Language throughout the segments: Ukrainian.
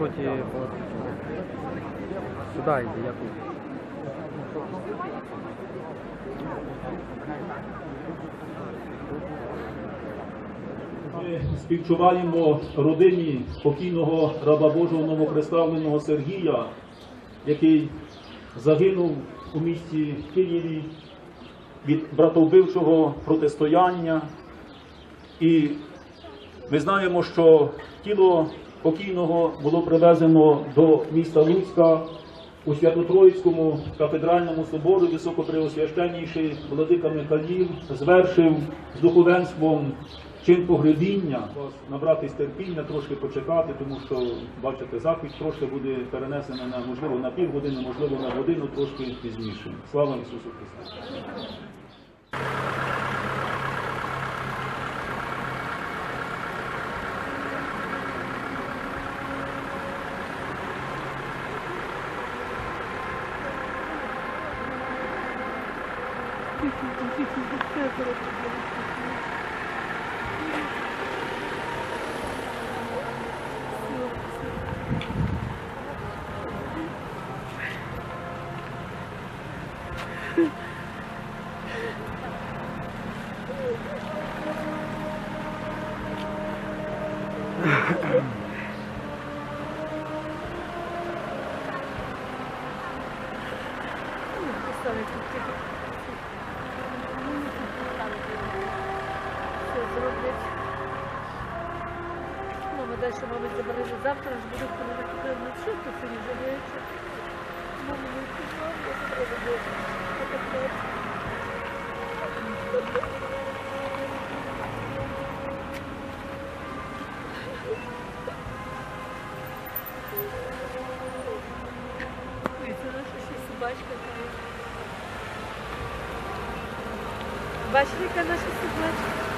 Напротив. Сюда иди, я тут. Ми співчуваємо родині покійного раба Божого новоприставленого Сергія, який загинув у місті Києві від братовбивчого протистояння. І ми знаємо, що тіло покійного було привезено до міста Луцька у Свято-Троїцькому кафедральному собору високопреосвященніший владика Михаїл звершив з духовенством чин погребіння. Набратись терпіння, трошки почекати, тому що бачите, захід трошки буде перенесений на можливо на півгодини, можливо на годину, трошки пізніше. Слава Ісусу Христу! Все собачка. така. Бачите, яка наша собачка?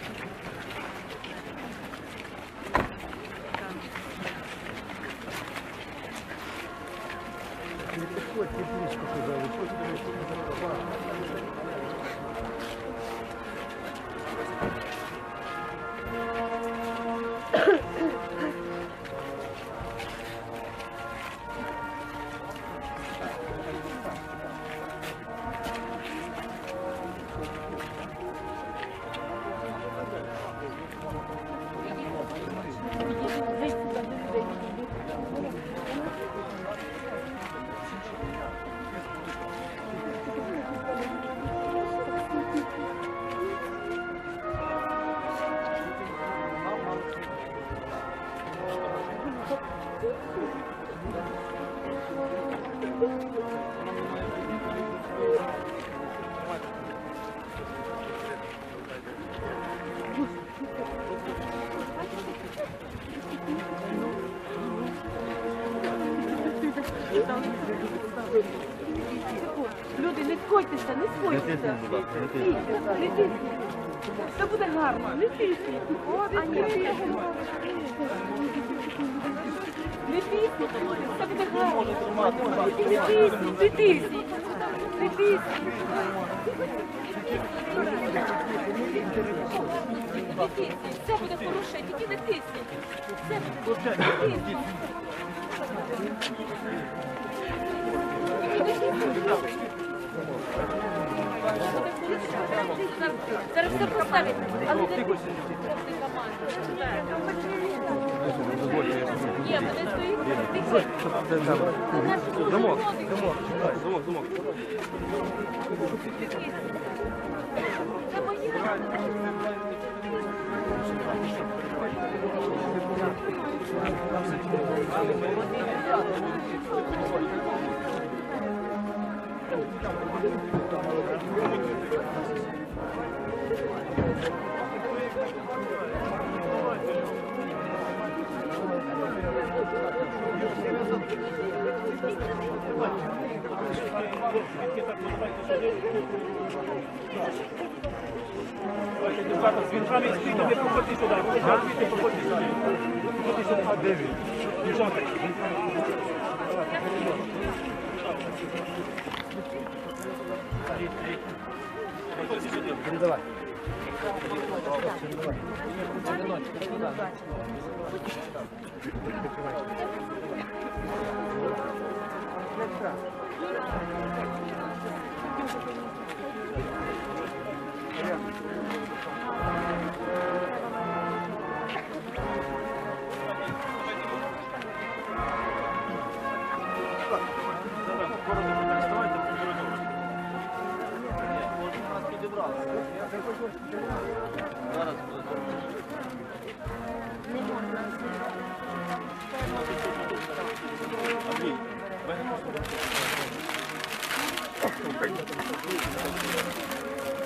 Тисніть. Все буде гарно, не тисніть. А ні, тисніть, люди, буде гарно. Тисніть, тисніть. Тисніть. Не тисніть, все буде хороше, тільки не тисніть. Все буде хороше, не тисніть. Зараз все поставить. Але не Ні, мене стоїть. Замок, замок, замок, замок. Це. З вінками з квітами проходьте сюди. Квіти проходьте сюди. Проходьте сюди. А де він? Дівчата. Передавай. Передавай.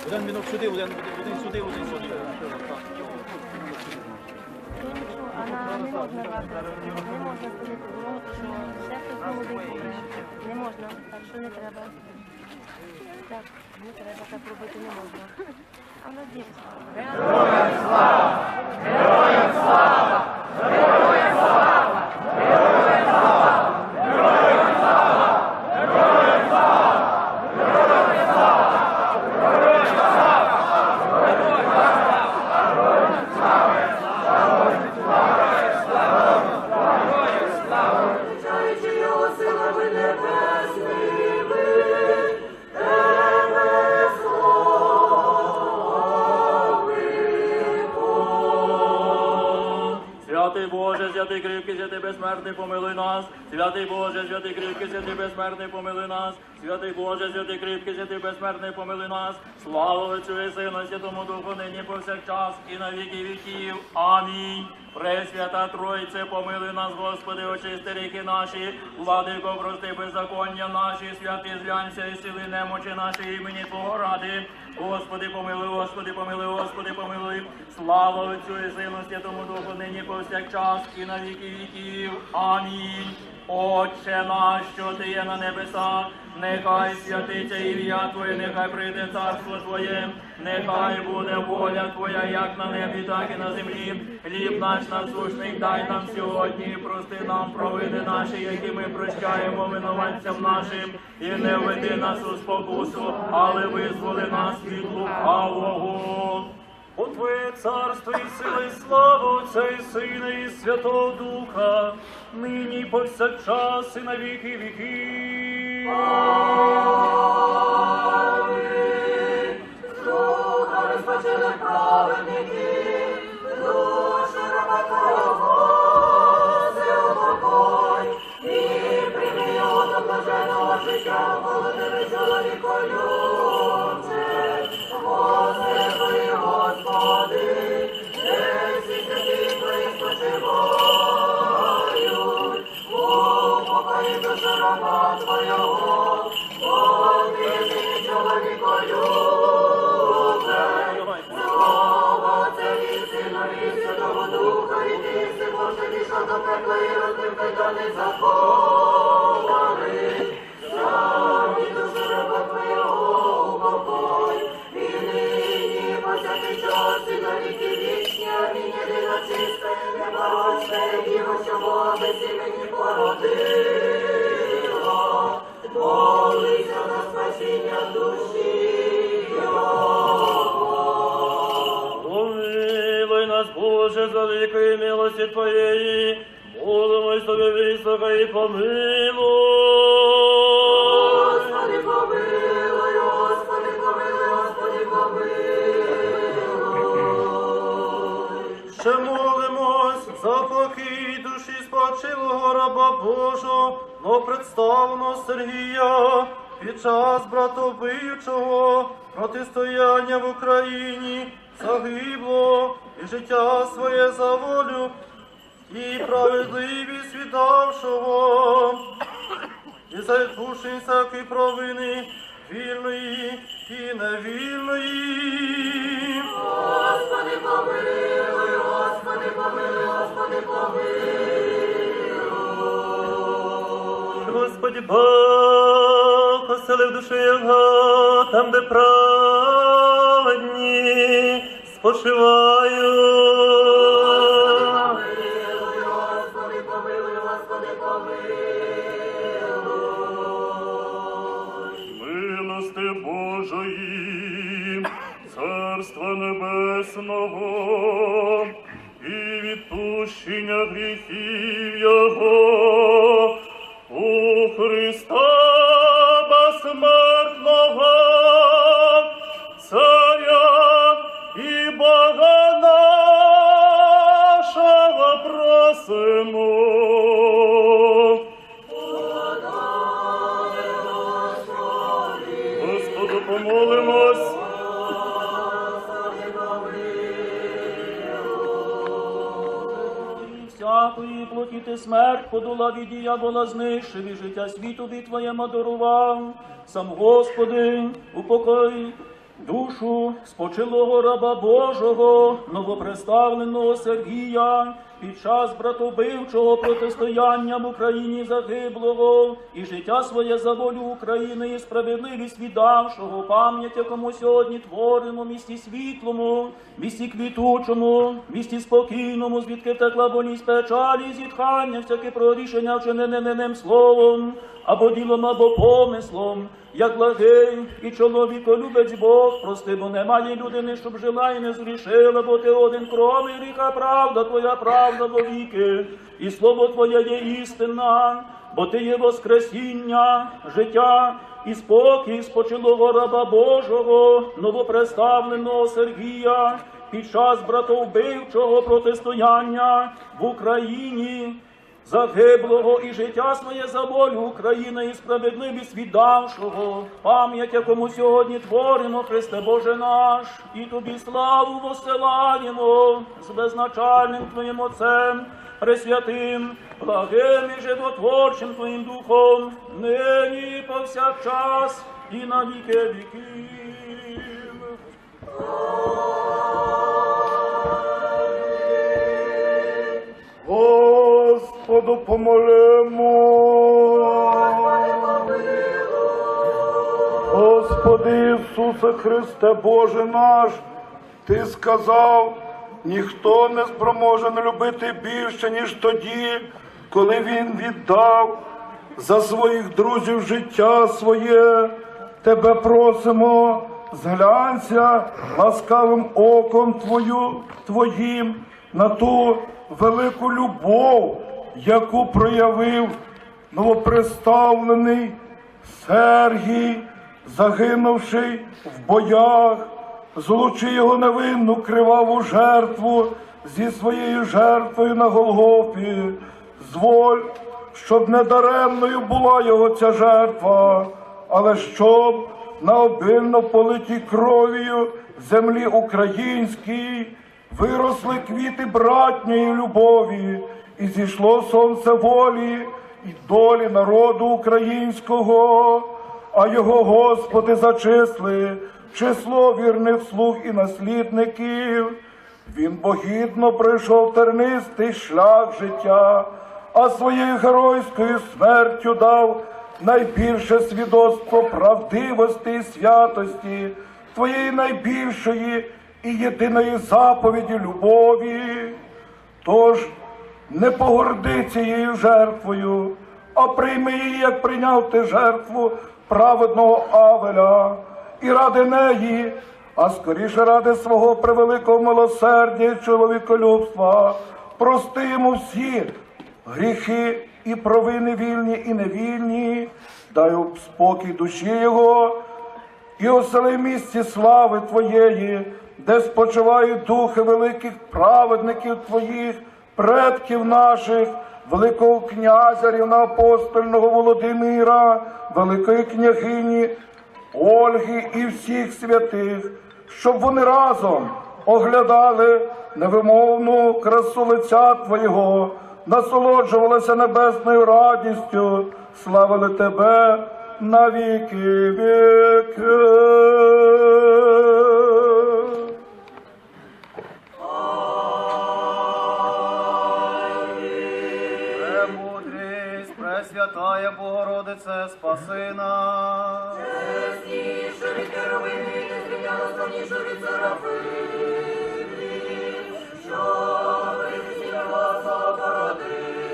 Один мінок сюди, один, сюди, один сюди. Вона не можна варто, не можна ходити, тому що ще хтось молодий. Не можна, так що не треба. Так, не треба, так робити не можна. А в нас Героям Величаючи безсмертний, помилуй нас. Святий Боже, святий кріпкий, святий безсмертний, помилуй нас. Святий Боже, святий кріпкий, святий безсмертний, помилуй нас. Слава Отцю і Сину, Святому Духу, нині повсякчас і на віки віків. Амінь. Пресвята Тройце, помилуй нас, Господи, очисти ріки наші, владико, прости беззаконня наші, святи зглянься і сили немочі наші імені Твого ради. Господи, помилуй, Господи, помилуй, Господи, помилуй. Слава Отцю і Сину, Святому Духу, нині повсякчас і на віки віків. Амінь. Отче наш, що ти є на небесах, нехай святиться ім'я Твоє, нехай прийде царство Твоє, нехай буде воля Твоя, як на небі, так і на землі. Хліб наш насущний дай нам сьогодні, прости нам провини наші, які ми прощаємо винуватцям нашим, і не введи нас у спокусу, але визволи нас від лукавого. Бо Твоє царство і сила, і слава Отця і Сина, і Святого Духа, нині повсякчас, і на віки віків. Життя, молодими чоловіко любче. Господи, Господи, раба Божого, но представлено Сергія під час братовбивчого протистояння в Україні загибло і життя своє за волю і справедливість віддавшого, і за відпущення всякої провини вільної і невільної. Господи, помилуй, Господи, помилуй, Господи, помилуй. Господи Бог, оселив душу його, там, де праведні спочивають. Від діявола знищив і життя світові твоєму дарував. Сам Господи, упокой душу спочилого раба Божого, новоприставленого Сергія, під час братовбивчого протистояння в Україні загиблого, і життя своє за волю України і справедливість віддавшого, пам'ять, якому сьогодні творимо місті світлому, місті квітучому, місті спокійному, звідки текла болість печалі, зітхання, всяке прорішення вчинене ним словом, або ділом, або помислом, як благий і чоловіколюбець Бог, прости, бо немає людини, щоб жила і не зрішила, бо ти один кроме гріха, правда, твоя правда вовіки, і слово Твоє є істина, бо ти є воскресіння, життя і спокій спочилого раба Божого, новопредставленого Сергія, під час братовбивчого протистояння в Україні загиблого і життя своє за волю України і справедливість віддавшого, пам'ять, якому сьогодні творимо, Христе Боже наш, і тобі славу посилаємо з безначальним Твоїм Отцем, Пресвятим, благим і животворчим Твоїм Духом, нині повсякчас, і на віки віків. Господу помолимо. Господи Ісусе Христе Боже наш, Ти сказав, ніхто не спроможен любити більше, ніж тоді, коли Він віддав за своїх друзів життя своє. Тебе просимо, зглянься ласкавим оком Твою, Твоїм на ту велику любов, яку проявив новоприставлений Сергій, загинувши в боях, злучи його невинну криваву жертву зі своєю жертвою на Голгофі. Зволь, щоб не даремною була його ця жертва, але щоб на обильно политій кров'ю землі українській виросли квіти братньої любові, і зійшло сонце волі і долі народу українського, а його Господи зачисли число вірних слуг і наслідників. Він богідно пройшов тернистий шлях життя, а своєю геройською смертю дав найбільше свідоцтво правдивості і святості, твоєї найбільшої і єдиної заповіді любові. Тож не погорди цією жертвою, а прийми її, як прийняв ти жертву праведного Авеля, і ради неї, а скоріше ради свого превеликого милосердя і чоловіколюбства, прости йому всі гріхи і провини вільні і невільні, дай спокій душі його і осели місці слави Твоєї, де спочивають духи великих праведників Твоїх, предків наших, Великого князя рівноапостольного Володимира, Великої княгині Ольги і всіх святих, щоб вони разом оглядали невимовну красу лиця Твого, насолоджувалися небесною радістю, славили Тебе на віки віки. Пресвятая Богородице, спаси нас. Від керовини, не зрівняно славніше від що Христос породило,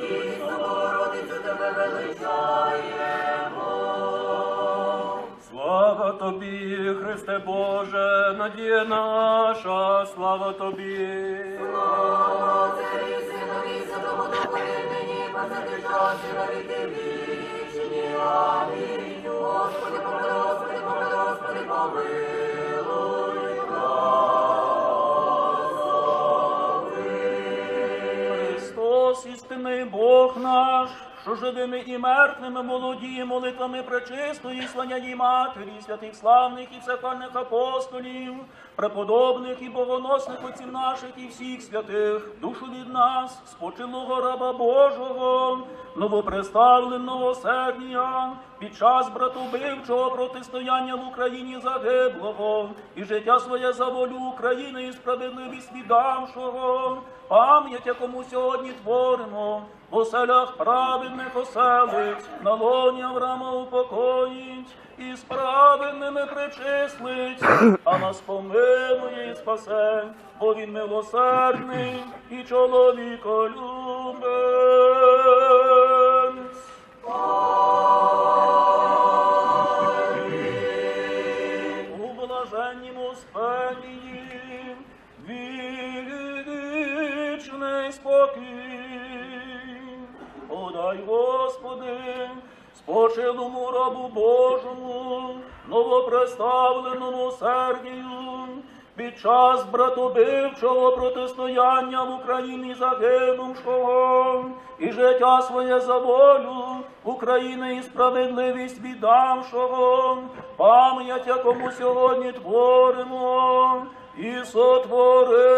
дійсно Богородицю тебе величаємо. Слава тобі, Христе Боже, надія наша, слава тобі. Отцеві, Синові, і Святому Духові, нині і повсякчас і на віки вічні. Господи, помилуй, Господи, помилуй, Господи, помилуй. Христос, істинний Бог наш, що живими і мертвими молоді молитвами пречистої сланяні Матері, святих славних і всехвальних апостолів, преподобних і богоносних отців наших і всіх святих, душу від нас, спочилого раба Божого, новопреставленого Сергія, під час братубивчого протистояння в Україні загиблого, і життя своє за волю України і справедливість віддавшого, пам'ять, якому сьогодні творимо, в оселях праведних оселить, на лоні Авраама упокоїть, і з праведними причислить, а нас помилує і спасе, бо він милосердний і чоловіколюбець. Подай, Господи, спочилому рабу Божому, новопреставленому Сергію, під час братобивчого протистояння в Україні загинувшого, і життя своє за волю України і справедливість віддавшого, пам'ять, якому сьогодні творимо, і сотвори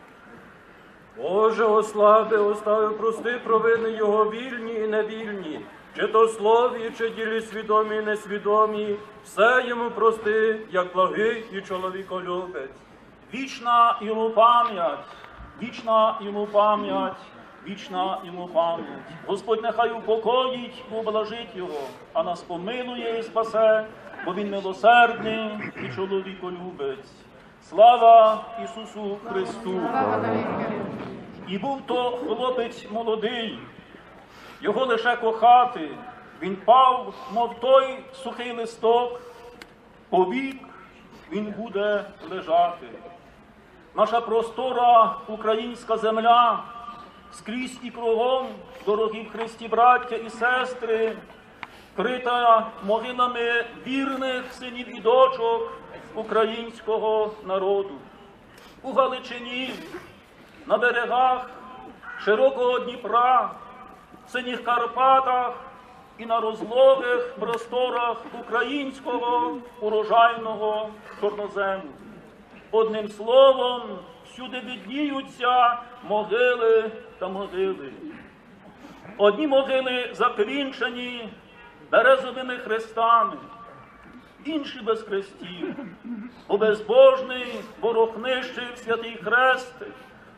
Боже, ослави, остави, прости провини Його вільні і невільні, чи то слові, чи ділі свідомі і несвідомі, все йому прости, як благий і чоловіколюбець. Вічна йому пам'ять, вічна йому пам'ять, вічна йому пам'ять. Господь нехай упокоїть, облажить його, а нас помилує і спасе, бо він милосердний і чоловіколюбець. Слава Ісусу Христу! І був то хлопець молодий, його лише кохати, він пав, мов той сухий листок, повік він буде лежати. Наша простора українська земля скрізь і кругом, дорогі в Христі, браття і сестри, крита могилами вірних синів і дочок українського народу. У Галичині, на берегах широкого Дніпра, в синіх Карпатах і на розлогих просторах українського урожайного чорнозему. Одним словом, всюди видніються могили та могили. Одні могили заквінчені березовими хрестами, інші без хрестів, бо безбожний ворог нищив святий хрест,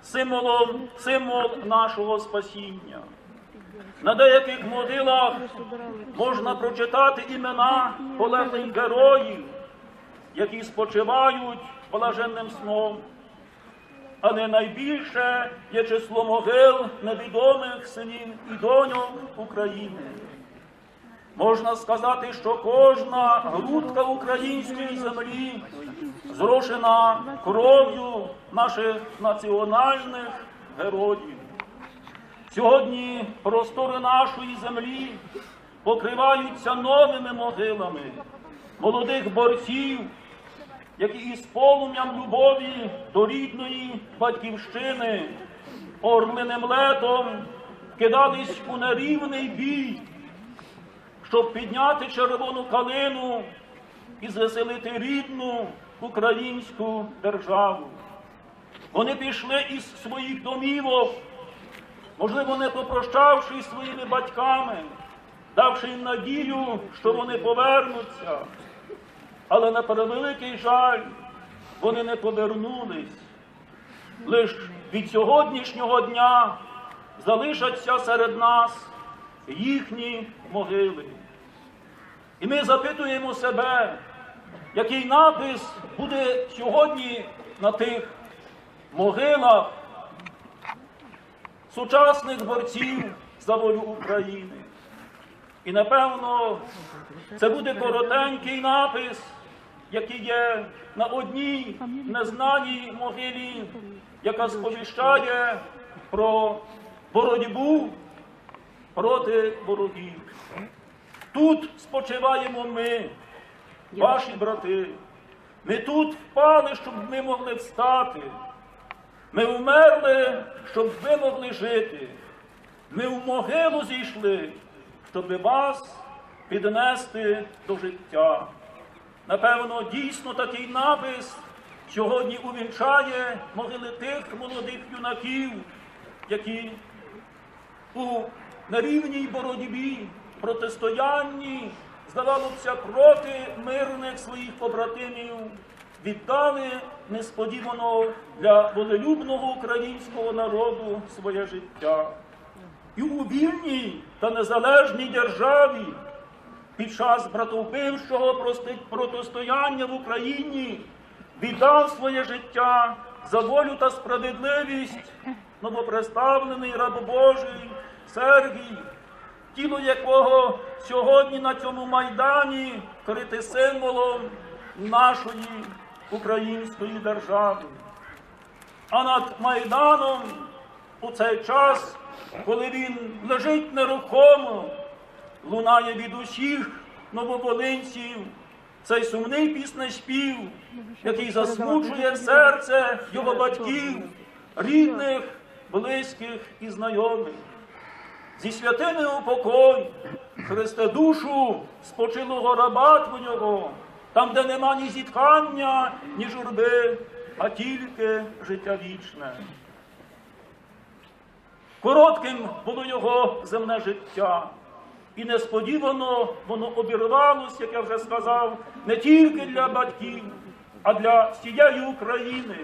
символом, символ нашого спасіння. На деяких могилах можна прочитати імена полеглих героїв, які спочивають блаженним сном. Але найбільше є число могил невідомих синів і доньок України. Можна сказати, що кожна грудка української землі зрошена кров'ю наших національних героїв. Сьогодні простори нашої землі покриваються новими могилами молодих борців, які із полум'ям любові до рідної батьківщини, орлиним летом кидались у нерівний бій, щоб підняти червону калину і звеселити рідну українську державу. Вони пішли із своїх домівок, можливо, не попрощавшись своїми батьками, давши їм надію, що вони повернуться. Але на превеликий жаль, вони не повернулись. Лиш від сьогоднішнього дня залишаться серед нас їхні могили. І ми запитуємо себе, який напис буде сьогодні на тих могилах сучасних борців за волю України. І напевно це буде коротенький напис, який є на одній незнаній могилі, яка сповіщає про боротьбу проти ворогів. Тут спочиваємо ми, ваші брати. Ми тут впали, щоб ми могли встати. Ми вмерли, щоб ви могли жити. Ми в могилу зійшли, щоб вас піднести до життя. Напевно, дійсно такий напис сьогодні увінчає могили тих молодих юнаків, які у нерівній боротьбі, протистоянні, здавалося, проти мирних своїх побратимів, віддали несподівано для волелюбного українського народу своє життя. І у вільній та незалежній державі під час братовбивчого прости- протистояння в Україні віддав своє життя за волю та справедливість новопредставлений раб Божий Сергій, тіло якого сьогодні на цьому майдані крите символом нашої української держави. А над Майданом у цей час, коли він лежить нерухомо, лунає від усіх нововолинців цей сумний піснеспів, який засмучує серце його батьків, рідних, близьких і знайомих. Зі святими упокой, Христе душу спочилого раба Твого, там, де нема ні зітхання, ні журби, а тільки життя вічне. Коротким було його земне життя, і несподівано воно обірвалося, як я вже сказав, не тільки для батьків, а для всієї України.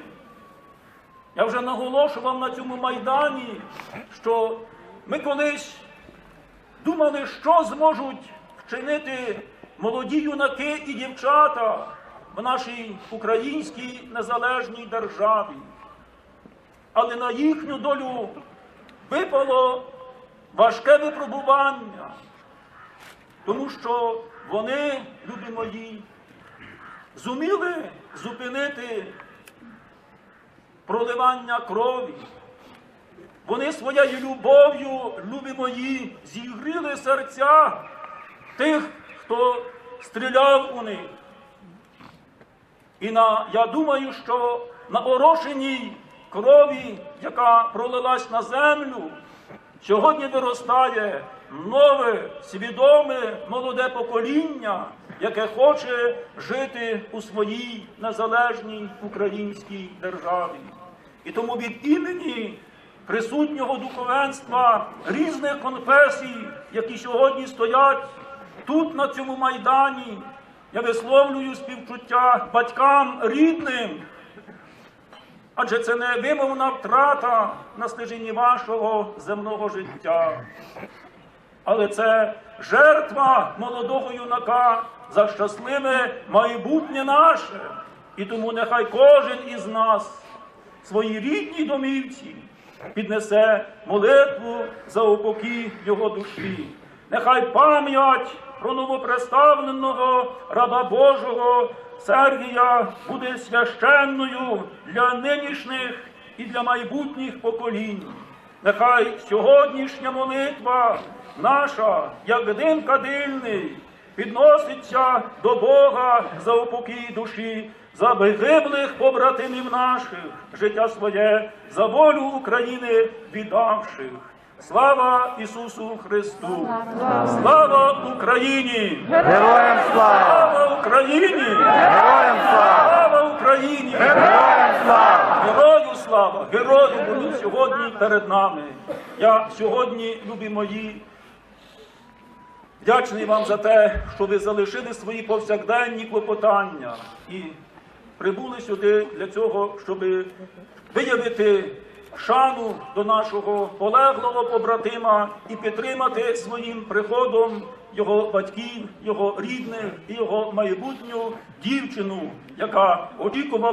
Я вже наголошував на цьому майдані, що ми колись думали, що зможуть вчинити молоді юнаки і дівчата в нашій українській незалежній державі. Але на їхню долю випало важке випробування, тому що вони, любі мої, зуміли зупинити проливання крові. Вони своєю любов'ю, любі мої, зігріли серця тих, хто стріляв у них. І на, я думаю, що на орошеній крові, яка пролилась на землю, сьогодні виростає нове, свідоме, молоде покоління, яке хоче жити у своїй незалежній українській державі. І тому від імені присутнього духовенства різних конфесій, які сьогодні стоять тут, на цьому майдані, я висловлюю співчуття батькам рідним, адже це не вимовна втрата на стежині вашого земного життя. Але це жертва молодого юнака за щасливе майбутнє наше. І тому нехай кожен із нас своїй рідній домівці піднесе молитву за упокій його душі. Нехай пам'ять про новопредставленого раба Божого Сергія буде священною для нинішніх і для майбутніх поколінь. Нехай сьогоднішня молитва наша, як дим кадильний, підноситься до Бога за упокій душі, за вигиблих побратимів наших, життя своє, за волю України віддавших. Слава Ісусу Христу! Слава Україні! Героям слава! Слава Україні! Героям слава! Слава Україні! Героям слава! Герою слава! Герої будуть сьогодні перед нами. Я сьогодні, любі мої, вдячний вам за те, що ви залишили свої повсякденні клопотання і прибули сюди для цього, щоб виявити шану до нашого полеглого побратима і підтримати своїм приходом його батьків, його рідних і його майбутню дівчину, яка очікувала.